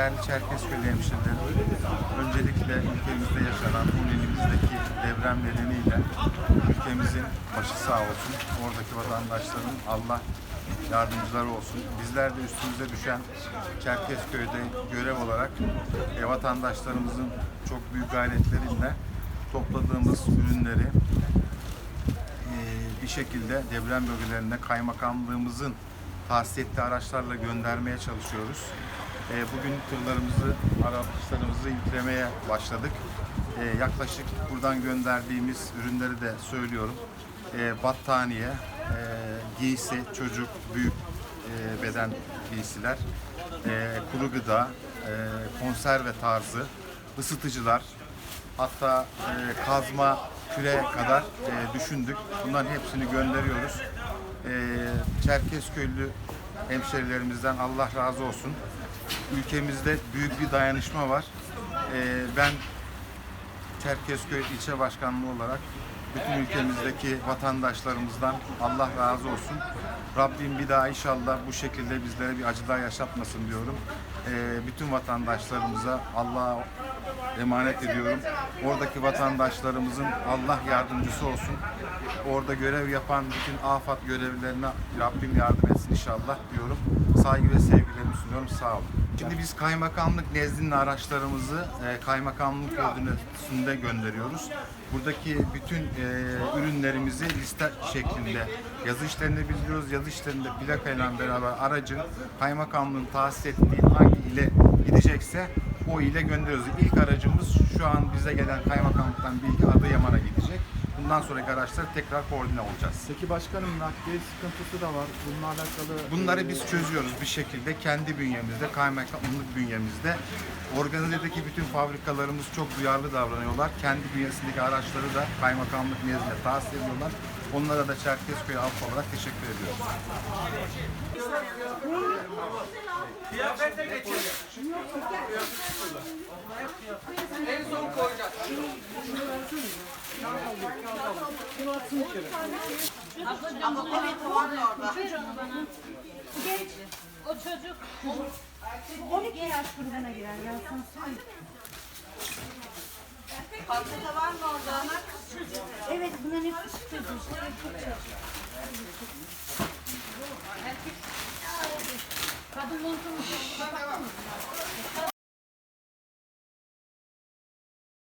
Değerli Çerkezköy hemşehrilerim, öncelikle ülkemizde yaşanan bu ilimizdeki deprem nedeniyle ülkemizin başı sağ olsun. Oradaki vatandaşların Allah yardımcıları olsun. Bizler de üstümüze düşen Çerkezköy'de görev olarak e, vatandaşlarımızın çok büyük gayretleriyle topladığımız ürünleri e, bir şekilde deprem bölgelerine kaymakamlığımızın tahsis ettiği araçlarla göndermeye çalışıyoruz. E, Bugün tırlarımızı, araçlarımızı yüklemeye başladık. E, Yaklaşık buradan gönderdiğimiz ürünleri de söylüyorum. E, Battaniye, e, giysi, çocuk, büyük e, beden giysiler, e, kuru gıda, konserve tarzı, ısıtıcılar, Hatta kazma küre kadar düşündük. Bunların hepsini gönderiyoruz. Çerkezköylü hemşerilerimizden Allah razı olsun. Ülkemizde büyük bir dayanışma var. E, ben Çerkezköy ilçe başkanlığı olarak bütün ülkemizdeki vatandaşlarımızdan Allah razı olsun. Rabbim bir daha inşallah bu şekilde bizlere bir acı daha yaşatmasın diyorum. Ee, bütün vatandaşlarımıza Allah'a emanet ediyorum. Oradaki vatandaşlarımızın Allah yardımcısı olsun. Orada görev yapan bütün afat görevlilerine Rabbim yardım etsin inşallah diyorum. Saygı ve sevgilerimi sunuyorum. Sağ olun. Şimdi biz kaymakamlık nezdinde araçlarımızı e, kaymakamlık koordinatöründe gönderiyoruz. Buradaki bütün e, ürünlerimizi liste şeklinde yazı işlerinde bildiriyoruz. Yazı işlerinde plakayla beraber aracın kaymakamlığın tahsis ettiği hangi ile gidecekse o ile gönderiyoruz. İlk aracımız şu an bize gelen kaymakamlıktan bilgi Adıyaman'a gidecek. Bundan sonraki araçlar tekrar koordine olacağız. Peki başkanım nakliye sıkıntısı da var. Bununla alakalı Bunları e, biz çözüyoruz bir şekilde kendi bünyemizde, kaymakamlık bünyemizde. Organizedeki bütün fabrikalarımız çok duyarlı davranıyorlar. Kendi bünyesindeki araçları da kaymakamlık nezdinde tahsis ediyorlar. Onlara da Çerkezköy halkı olarak teşekkür ediyoruz. Genç, o çocuk 12 yaş grubuna girer ya sen söyle. Pasta var mı orada ana? Evet bunların hepsi kız çocuğu. Erkek çocuk. Kadın montumuz.